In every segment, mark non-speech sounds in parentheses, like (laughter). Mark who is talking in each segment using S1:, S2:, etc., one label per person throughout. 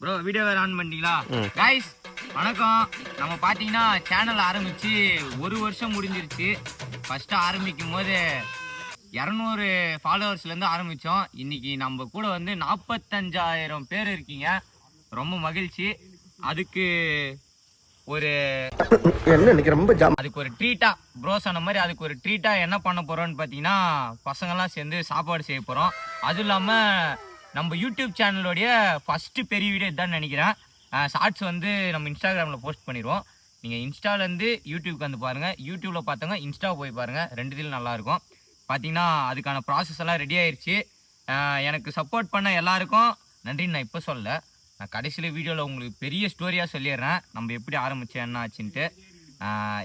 S1: Bro video வேற on பண்ணிட்டீங்களா? Guys வணக்கம். நம்ம பார்த்தீங்கன்னா சேனல் ஆரம்பிச்சு ஒரு வருஷம் முடிஞ்சிருச்சு. ஃபர்ஸ்ட் ஆரம்பிக்கும் போது இரநூறு ஃபாலோவர்ஸ்லேருந்து ஆரம்பித்தோம் இன்னைக்கு நம்ம கூட வந்து நாற்பத்தஞ்சாயிரம் பேர் இருக்கீங்க. ரொம்ப மகிழ்ச்சி. அதுக்கு ஒரு
S2: ரொம்ப
S1: அதுக்கு ஒரு ட்ரீட்டா ப்ரோ சொன்ன மாதிரி அதுக்கு ஒரு ட்ரீட்டா என்ன பண்ண போறோம்னு பார்த்தீங்கன்னா பசங்கெல்லாம் சேர்ந்து சாப்பாடு செய்ய போறோம். அதுவும் இல்லாம நம்ம யூடியூப் சேனலோடைய ஃபஸ்ட்டு பெரிய வீடியோ இதான்னு நினைக்கிறேன். ஷார்ட்ஸ் வந்து நம்ம இன்ஸ்டாகிராமில் போஸ்ட் பண்ணிடுவோம் நீங்கள் இன்ஸ்டாலேருந்து யூடியூப்க்கு வந்து பாருங்கள் யூடியூப்பில் பார்த்தவங்க இன்ஸ்டா போய் பாருங்கள் ரெண்டுத்திலும் நல்லாயிருக்கும் பார்த்தீங்கன்னா அதுக்கான ப்ராசஸ் எல்லாம் ரெடி ஆயிடுச்சு எனக்கு சப்போர்ட் பண்ண எல்லாருக்கும் நன்றின்னு நான் இப்போ சொல்ல நான் கடைசியில் வீடியோவில் உங்களுக்கு பெரிய ஸ்டோரியாக சொல்லிடுறேன். நம்ம எப்படி ஆரம்பித்தேன் என்ன ஆச்சுன்ட்டு.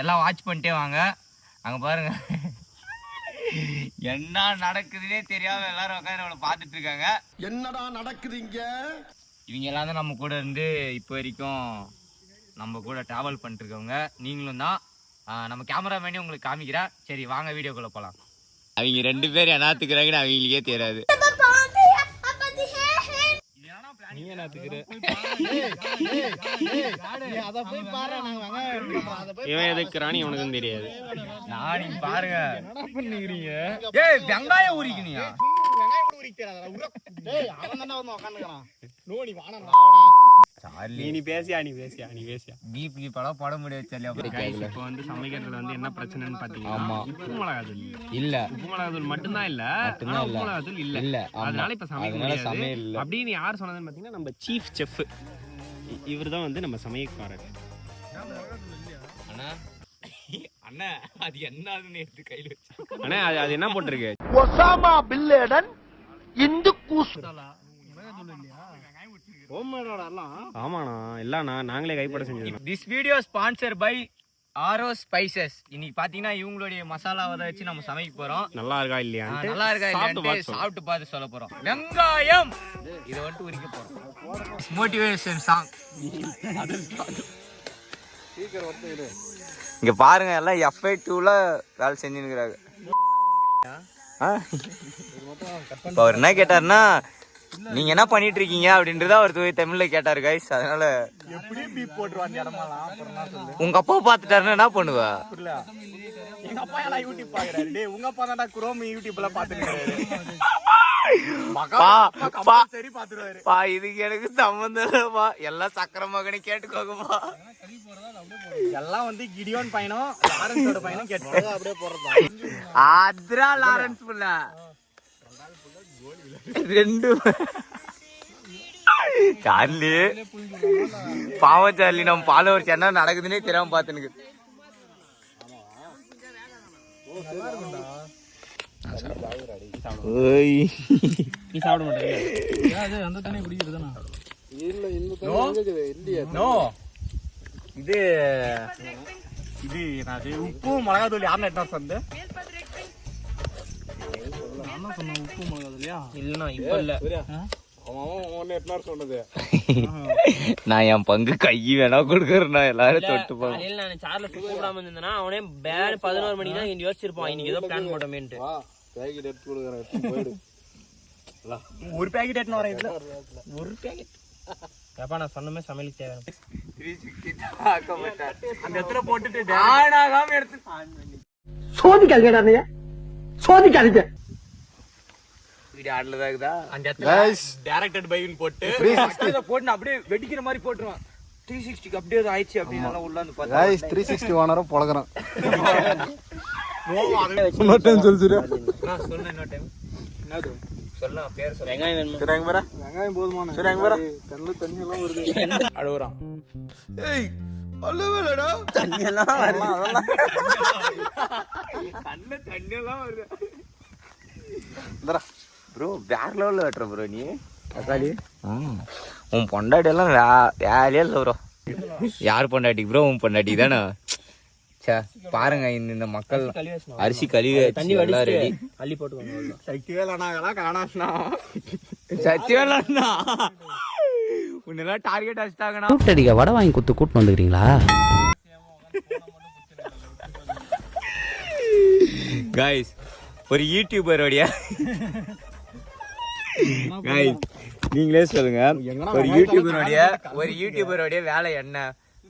S1: எல்லாம் வாட்ச் பண்ணிட்டே வாங்க. அங்கே பாருங்கள் என்ன நடக்குதுன்னே தெரியாம எல்லாரும் உட்காந்து நம்மளை பார்த்துட்டு இருக்காங்க.
S2: என்னடா நடக்குது இங்க?
S1: இவங்க எல்லாம் தான் நம்ம கூட இருந்து இப்போ வரைக்கும் நம்ம கூட டிராவல் பண்ணிட்டு இருக்கவங்க. நீங்களும் தான். நம்ம கேமராமேனே உங்களுக்கு காமிக்கிறேன். சரி வாங்க வீடியோக்குள்ள போகலாம் அவங்க ரெண்டு பேரும் என்னத்துக்குறாங்கன்னு அவங்களுக்கே தெரியாது. நீ
S2: வெங்காயம்
S3: இவன் எதுக்குறான்னு இவனுக்கும் தெரியாது.
S1: நான் பாருங்க. என்ன பண்ணிக்கிறீங்க? ஏய் வெங்காயம் உரிக்கணியா
S2: வெங்காயம் கூட உரிக்க தெரியாதா உர. டேய் அவன் தானே வந்து நோடி
S3: நீ நீ பேசியா நீ பேசியா. நீ பேசியா
S1: போட முடியாது
S3: இப்போ வந்து சமைக்கிறதுல வந்து என்ன பிரச்சனைன்னு. பாத்தீங்கன்னா உப்பு மிளகாத்தூள்
S1: இல்ல.
S3: உப்பு மட்டும்தான் இல்ல ஆனா. அதனால இப்ப சமைக்க முடியாது.
S1: சமையல் இல்ல.
S3: அப்படின்னு யார் சொன்னதுன்னு பாத்தீங்கன்னா நம்ம சீஃப் செஃப் இவர் தான் வந்து நம்ம சமையக்காரர்
S1: அண்ணா. அண்ணா அது என்னதுன்னு எடுத்து கையில வச்சு
S3: ஆனா அது அது என்ன போட்டிருக்கு?
S2: ஒசாமா பில்லேடன் இந்து கூஸ்
S3: ஆமாண்ணா இல்லண்ணா நாங்களே கைப்பட செஞ்சது
S1: this video sponsor by Aaro spices இன்னைக்கு பாத்தீங்கன்னா இவங்களுடைய மசாலாவை தான் வச்சு நம்ம சமைக்க போறோம்.
S3: நல்லா இருக்கா
S1: ஆ,
S3: இல்லையான்ட்டு
S1: நல்லா இருக்கா
S3: சொல்லு.
S1: சாப்பிட்டு பார்த்து சொல்ல போறோம். வெங்காயம்! இதை வந்துட்டு உரிக்க போறோம். மோட்டிவேஷன் சாங் இங்க பாருங்க எல்லாம் எஃப்ஐ டூல வேலை செஞ்சுருக்கிறாங்க இப்போ அவர் என்ன கேட்டாருன்னா நீங்க என்ன பண்ணிட்டு இருக்கீங்க அப்படின்றத அவர் தூய் தமிழ்ல கேட்டாரு கைஸ் அதனால உங்க அப்பா பாத்துட்டாருன்னா என்ன பண்ணுவ?
S2: எங்க அப்பா எல்லாம் யூடியூப் பாக்குறாரு. டேய் உங்க அப்பா தான்டா குரோம் யூடியூப்ல பாத்துக்கிறாரு.
S1: இதுக்கு எனக்கு இல்லப்பா. எல்லாம் சக்கர மகனை கேட்டுக்கோங்கப்பா.
S2: எல்லாம் வந்து கிடியோன் பையனும் லாரன்ஸோட பையனும் கேட்டு அப்படியே போறதா
S1: ஆத்ரா லாரன்ஸ் புள்ள. ரெண்டு சார்லி பாவம் சார்லி நம்ம ஃபாலோவர்ஸ் என்ன நடக்குதுன்னே தெரியாம பாத்துனுக்கு.
S3: நீ சாப்பிட மாட்டேங்க
S1: நோ. இது
S2: இது என்னது உப்பு மிளகாத்தூள் யாருன்னு எட்டார் வந்து
S1: இல்லைண்ணா இப்போ இல்ல. நான் என் பங்கு கை வேணா கொடுக்குறேண்ணா எல்லாரும் தொட்டு
S4: காலையில நான் சார்ல கூப்பிடாம இருந்தேன்னா அவனே பேர் பதினோரு மணிக்கு தான் இங்க யோசிச்சிருப்பான். இன்னைக்கு ஏதோ பிளான் போட்டோமேன்ட்டு.
S2: ஒரு பேக்கெட் எட்டுன்னு வரேன் இதுல.
S4: ஒரு பேக்கெட் ஏப்பா நான் சொன்னமே சமையலுக்கு தேவை
S2: அந்த இடத்துல போட்டுட்டு
S5: நீ சோதிக்காதீங்க.
S1: வீடியோ ஆடல தான் இருக்குதா?
S2: அந்த இடத்துல டைரக்டட் பைன்னு போட்டு
S1: அப்படியே வெடிக்கிற மாதிரி போட்டுருவான். த்ரீ சிக்ஸ்டிக்கு அப்படியே அது ஆயிடுச்சு அப்படின்னு உள்ள வந்து பார்த்தா
S6: த்ரீ சிக்ஸ்டி ஓனரும் பழகிறோம்
S2: இன்னொரு டைம் சொல்லு
S1: நான் சொன்னேன் இன்னொரு டைம் என்னது? சொல்ல பேர் சொல்ல.
S4: வெங்காயம் வேணுமா?
S2: சரி அங்க பாரு
S6: வெங்காயம் போதுமான.
S2: சரி அங்க பாரு
S6: கண்ணு தண்ணி எல்லாம் வருது.
S2: அழுகுறான்
S1: கண்ணு தண்ணி எல்லாம் வருது. ப்ரோ வேற லெவலில் வெட்டுற ப்ரோ நீ. தக்காளி. உன் பொண்டாட்டி எல்லாம் வே வேலையே இல்லை ப்ரோ யார் பொண்டாட்டி ப்ரோ உன் பொண்டாட்டி தானே? சே பாருங்க இந்த இந்த மக்கள் அரிசி கழுவி
S4: தண்ணி
S1: எல்லாம் ரெடி
S4: அள்ளி போட்டுக்கோங்க
S2: சக்தி வேலைனாங்களா காணாஸ்னா
S1: சத்தியம்லண்ணா உன்னெல்லாம் டார்கெட் வச்சுட்டாங்கண்ணா
S5: கூட்டடிக்க வடை வாங்கி குத்து கூட்டு வந்துக்கிறீங்களா?
S1: காய்ஸ் ஒரு யூடியூபரோடைய நீங்களே சொல்லுங்க. ஒரு யூடியூபருடைய ஒரு யூடியூபருடைய வேலை என்ன?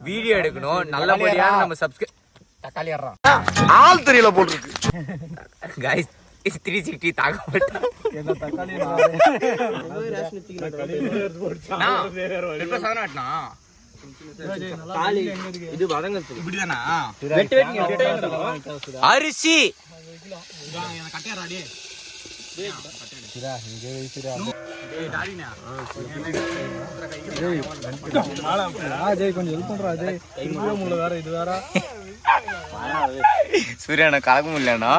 S1: வீடியோ எடுக்கணும். நல்லபடியா நம்ம சப்ஸ்கிரைப்
S2: தக்காளி
S6: ஆள் தெரியல போட்டுருக்கு.
S1: கைஸ் த்ரீ சிக்ஸ்டி தாக்கப்பட்ட.
S4: இது வதங்கிறது
S2: இப்படிதானா
S4: வெட்டு வெட்டு
S1: அரிசி சூரியனை கலக்க முடியலண்ணா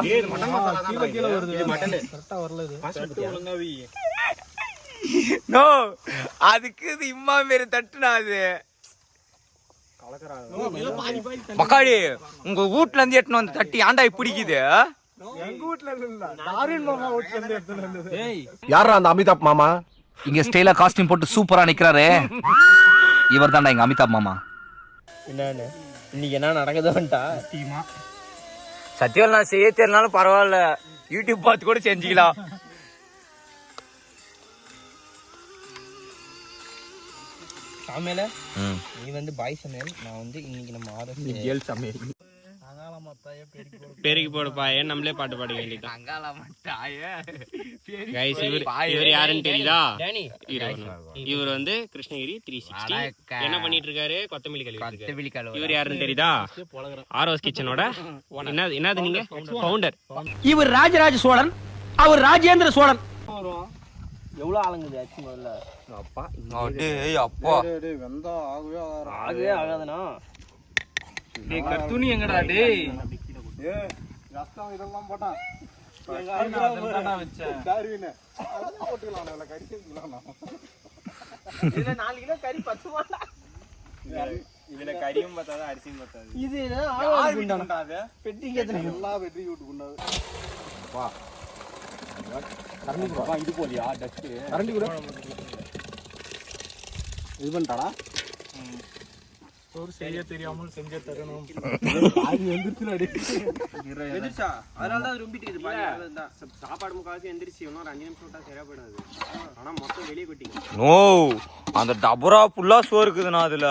S1: நோ அதுக்கு இது இம்மா மாரி தட்டுனா அது மக்காடி உங்க வீட்ல இருந்து எட்டுன்னு வந்து தட்டி ஆண்டா பிடிக்குது
S5: யாரா அந்த அமிதாப் மாமா? இங்க ஸ்டைலா காஸ்டியூம் போட்டு சூப்பரா நிக்கிறாரு. இவர் தான்டா எங்க அமிதாப் மாமா.
S4: என்னன்னு? இன்னைக்கு என்ன நடக்குதுன்ட்டா?
S1: சத்தியம். நான் செய்ய தெரியலனாலும் பரவாயில்ல. யூடியூப் பார்த்து கூட செஞ்சுக்கலாம்.
S4: சாமியில நீ வந்து பாய் சமையல் நான் வந்து இன்னைக்கு நம்ம
S2: சமையல்
S3: பெருக்கி போடுப்பா ஏன் நம்மளே பாட்டு பாட வேண்டியதான் கைஸ் இவர் இவர் யாருன்னு தெரியுதா?
S4: டேனி.
S3: இவர் வந்து கிருஷ்ணகிரி த்ரீ சிக்ஸ்டி என்ன பண்ணிட்டு இருக்காரு. கொத்தமல்லி கழுவி. இவர் யாருன்னு தெரியுதா? ஆரோஸ் கிச்சனோட என்ன என்னது நீங்க? ஃபவுண்டர்
S5: இவர் ராஜராஜ சோழன் அவர் ராஜேந்திர சோழன்.
S4: எவ்வளவு ஆளுங்குது ஆச்சு முதல்ல?
S1: அப்பா அப்பா.
S6: வெந்தா ஆகவே ஆகாது
S4: ஆகாதுண்ணா
S2: துணி எங்கடா டேய்?
S6: ஏ ரத்தம் இதெல்லாம் போட்டான்
S4: இதுல
S2: கறியும் பத்தாது அரிசியும் பத்தாது.
S4: இது என்ன பெட்டி கேத்தனை
S6: எல்லா வெற்றி விட்டு கொண்டாது
S2: இது போலியா? டஸ்ட்
S6: கரண்டி கூட. இது பண்ணிட்டாடா?
S2: ஒரு செய்ய தெரியாமல் செஞ்ச தரணும்.
S4: எதிர்ச்சா அதனால தான் அது ரொம்பிட்டு இது சாப்பாடு முக்காவாசி எந்திரிச்சு இன்னும் ஒரு அஞ்சு நிமிஷம் விட்டா சரியா போயிடாது. ஆனா மொத்தம் வெளியே கொட்டிங்க.
S1: நோ அந்த டபரா ஃபுல்லா சோறு இருக்குதுண்ணா அதுல.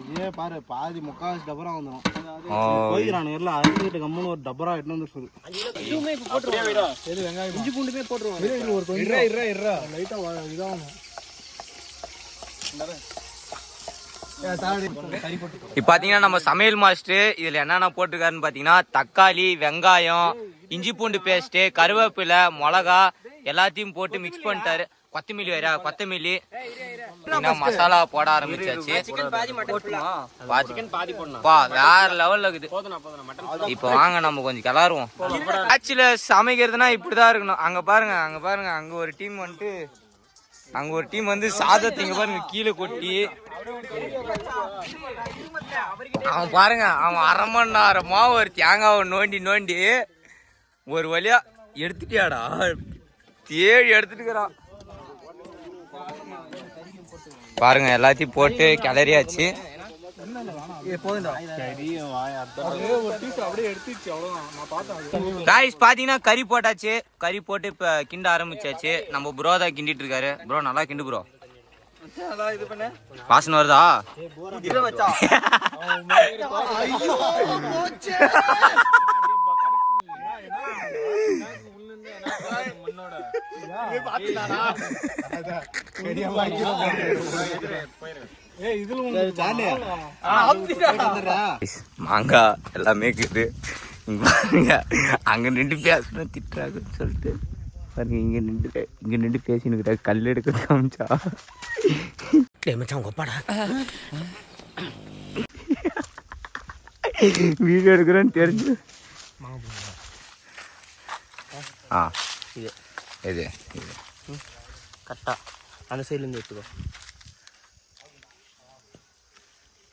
S6: இதே பாரு பாதி முக்கால் டபரா வந்துடும் போய்க்கிறானு எல்லாம் அரிஞ்சிட்டு கம்முன்னு ஒரு டபரா எட்டு வந்து சொல்லு
S4: இதுவுமே இப்போ போட்டுருவாங்க
S6: எது வெங்காயம்
S4: இஞ்சி பூண்டுமே போட்டுருவாங்க
S6: ஒரு கொஞ்சம். இறா இறா லைட்டா இதாகணும்.
S1: இப்ப பாத்தீங்கன்னா நம்ம சமையல் மாஸ்டர் இதுல என்னென்ன போட்டிருக்காருன்னு பாத்தீங்கன்னா தக்காளி வெங்காயம் இஞ்சி பூண்டு பேஸ்ட் கருவேப்பிலை மிளகா எல்லாத்தையும் போட்டு மிக்ஸ் பண்ணிட்டாரு. கொத்தமல்லி வேற கொத்தமல்லி. மசாலா போட ஆரம்பிச்சாச்சு.
S4: பாதி
S1: பா- வேற லெவல்ல இருக்குது
S4: இப்போ
S1: இப்ப வாங்க நம்ம கொஞ்சம் கிளறுவோம். ஆக்சுவல சமைக்கிறதுனா இப்படிதான் இருக்கணும். அங்க பாருங்க அங்க பாருங்க அங்க ஒரு டீம் வந்துட்டு அங்க ஒரு டீம் வந்து சாதத்தை இங்க பாருங்க கீழே கொட்டி. அவன் பாருங்க அவன் அரை மணி நேரமா ஒரு தேங்காவை நோண்டி நோண்டி ஒரு வழியா எடுத்துட்டியாடா. தேடி எடுத்துட்டுக்கிறான். பாருங்க எல்லாத்தையும் போட்டு கிளறியாச்சு. காய்ஸ் பாத்தீங்கன்னா கறி போட்டாச்சு. கறி போட்டு இப்ப கிண்ட ஆரம்பிச்சாச்சு. நம்ம ப்ரோ தான் கிண்டிட்டு இருக்காரு. ப்ரோ நல்லா கிண்டு ப்ரோ வாசனை வருதா? (laughs) மாங்காய் எல்லாமே இருக்குது. இங்க பாருங்க. அங்க நின்று பேசணும் திட்டுறாங்கன்னு சொல்லிட்டு. பாருங்க இங்க நின்று இங்க நின்று பேசினுக்கிட்ட கல் எடுக்க காமிச்சா. வீடியோ எடுக்கிறேன்னு தெரிஞ்சு. ஆ
S4: இது.
S1: இது. இது
S4: கரெக்டா. அந்த சைடுல இருந்து எடுத்துக்கோ.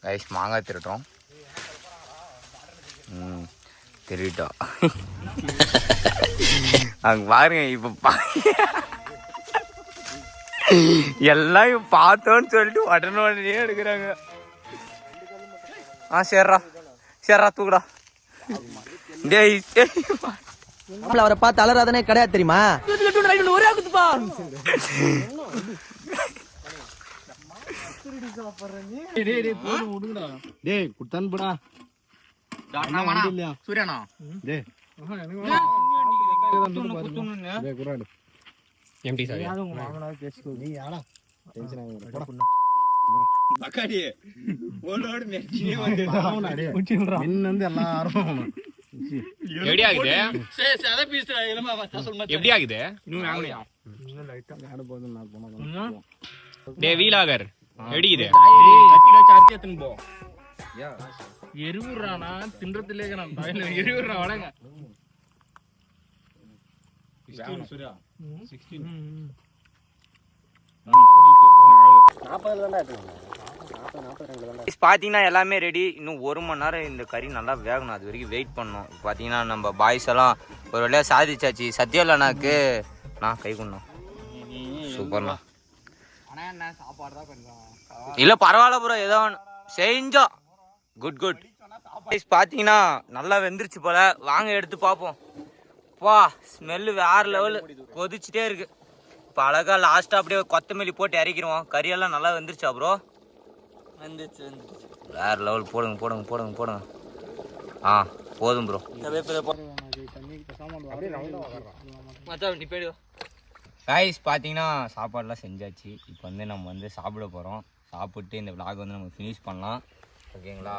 S1: கைஸ் மாங்காய் திருட்டோம் ம் திருட்டோம் அங்க பாருங்க இப்ப பா எல்லாம் பார்த்தோன்னு சொல்லிட்டு உடனே உடனே எடுக்கிறாங்க. ஆ சரிடா சரிடா தூக்குடா. டேய்.
S5: அவரை பார்த்து அலறாதனே கிடையாது தெரியுமா?
S6: டேய் குத்தன்புடா இல்லையா?
S2: சூர்யாண்ணா.
S6: டேய். டேய் குறாடு
S3: எம்டி சாவி
S6: நீ யாரா? டென்ஷன் ஆகுது போடா.
S2: பக்காடி ஓடோடு மெச்சினே
S6: டேய். மின்னு வந்து எல்லாரும்
S3: எப்படி ஆகுது?
S2: அதை பீஸ்டா இல்லமா
S3: எப்படி ஆகுது?
S2: இன்னும் வாங்கலையா
S6: ஆடு போதும் நான் போனா
S3: டே வீலாகர்.
S2: வடங்க
S1: பார்த்தீங்கன்னா எல்லாமே ரெடி இன்னும் ஒரு மணி நேரம் இந்த கறி நல்லா வேகணும். அது வரைக்கும் வெயிட் பண்ணணும். பார்த்தீங்கன்னா நம்ம பாய்ஸ் எல்லாம் ஒரு வழியாக சாதிச்சாச்சு. சத்யாலண்ணாக்கு நான் கை கொண்டோம் சூப்பர்ண்ணா. இல்லை பரவாயில்ல ப்ரோ ஏதோ செஞ்சோம் குட் குட் பார்த்தீங்கன்னா நல்லா வெந்துருச்சு போல. வாங்க எடுத்து பார்ப்போம் வா ஸ்மெல்லு வேற லெவலு கொதிச்சுட்டே இருக்கு. இப்போ அழகா லாஸ்ட்டாக அப்படியே கொத்தமல்லி போட்டு இறக்கிடுவோம். கறியெல்லாம் நல்லா வெந்துருச்சா ப்ரோ வந்துச்சு வந்துச்சு வேற லெவல் போடுங்க போடுங்க போடுங்க போடுங்க. ஆ போதும் ப்ரோ கைஸ் பார்த்தீங்கன்னா சாப்பாடுலாம் செஞ்சாச்சு. இப்போ வந்து நம்ம வந்து சாப்பிட போகிறோம் சாப்பிட்டு இந்த vlog வந்து நம்ம ஃபினிஷ் பண்ணலாம். ஓகேங்களா?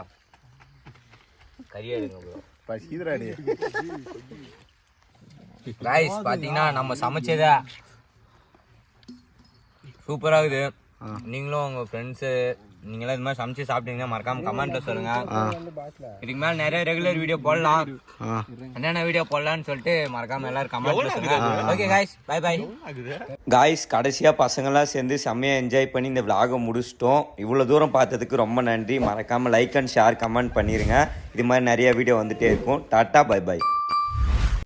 S1: ப்ரோ
S6: பசிக்குதுடா டேய்.
S1: கைஸ் பார்த்தீங்கன்னா நம்ம சமைச்சத சூப்பராக இருக்குது நீங்களும் உங்கள் ஃப்ரெண்ட்ஸு நீங்களும் இது மாதிரி சமைச்சு சாப்பிட்டீங்கன்னா மறக்காம கமெண்ட்டில் சொல்லுங்க. இதுக்கு மேலே நிறைய ரெகுலர் வீடியோ போடலாம். என்னென்ன வீடியோ போடலாம்னு சொல்லிட்டு மறக்காம எல்லாரும் கமெண்ட்ல சொல்லுங்க. Okay guys bye bye guys கடைசியாக பசங்களாம் சேர்ந்து செம்மையாக என்ஜாய் பண்ணி இந்த விலாகை முடிச்சிட்டோம். இவ்வளோ தூரம் பார்த்ததுக்கு ரொம்ப நன்றி. மறக்காமல் லைக் அண்ட் ஷேர் கமெண்ட் பண்ணிடுங்க இது மாதிரி நிறைய வீடியோ வந்துட்டே இருக்கும். Tata bye by